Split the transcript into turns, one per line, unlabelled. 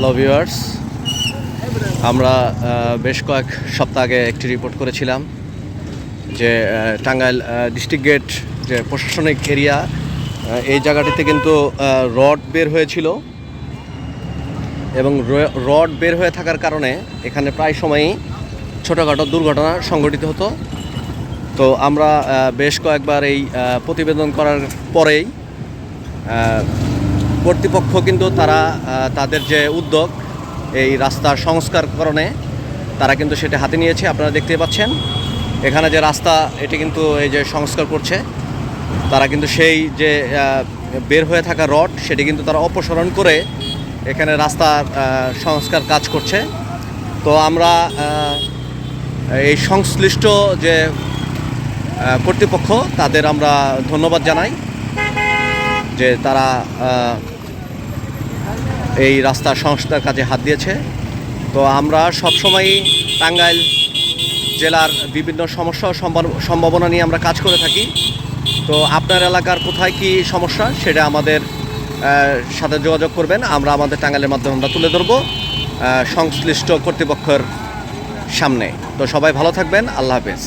Hello viewers আমরা বেশ কয়েক সপ্তাহ আগে একটি রিপোর্ট করেছিলাম যে টাঙ্গাইল ডিস্ট্রিক্ট গেট যে প্রশাসনিক এরিয়া এই জায়গাটিতে কিন্তু রড বের হয়েছিল। এবং রড বের হয়ে থাকার কারণে এখানে প্রায় সময়ই ছোটোখাটো দুর্ঘটনা সংঘটিত হতো। তো আমরা বেশ কয়েকবার এই প্রতিবেদন করার পরেই কর্তৃপক্ষ কিন্তু তারা তাদের যে উদ্যোগ, এই রাস্তার সংস্কারকরণে তারা কিন্তু সেটা হাতে নিয়েছে, আপনারা দেখতে পাচ্ছেন। এখানে যে রাস্তা, এটি কিন্তু এই যে সংস্কার করছে, তারা কিন্তু সেই যে বের হয়ে থাকা রড, সেটি কিন্তু তারা অপসারণ করে এখানে রাস্তার সংস্কার কাজ করছে। তো আমরা এই সংশ্লিষ্ট যে কর্তৃপক্ষ, তাদের আমরা ধন্যবাদ জানাই যে তারা এই রাস্তার সংস্কার কাজে হাত দিয়েছে। তো আমরা সবসময়ই টাঙ্গাইল জেলার বিভিন্ন সমস্যা সম্ভাবনা নিয়ে আমরা কাজ করে থাকি। তো আপনার এলাকার কোথায় কি সমস্যা সেটা আমাদের সাথে যোগাযোগ করবেন। আমরা আমাদের টাঙ্গাইলের মাধ্যমে আমরা তুলে ধরবো সংশ্লিষ্ট কর্তৃপক্ষের সামনে। তো সবাই ভালো থাকবেন। আল্লাহ হাফেজ।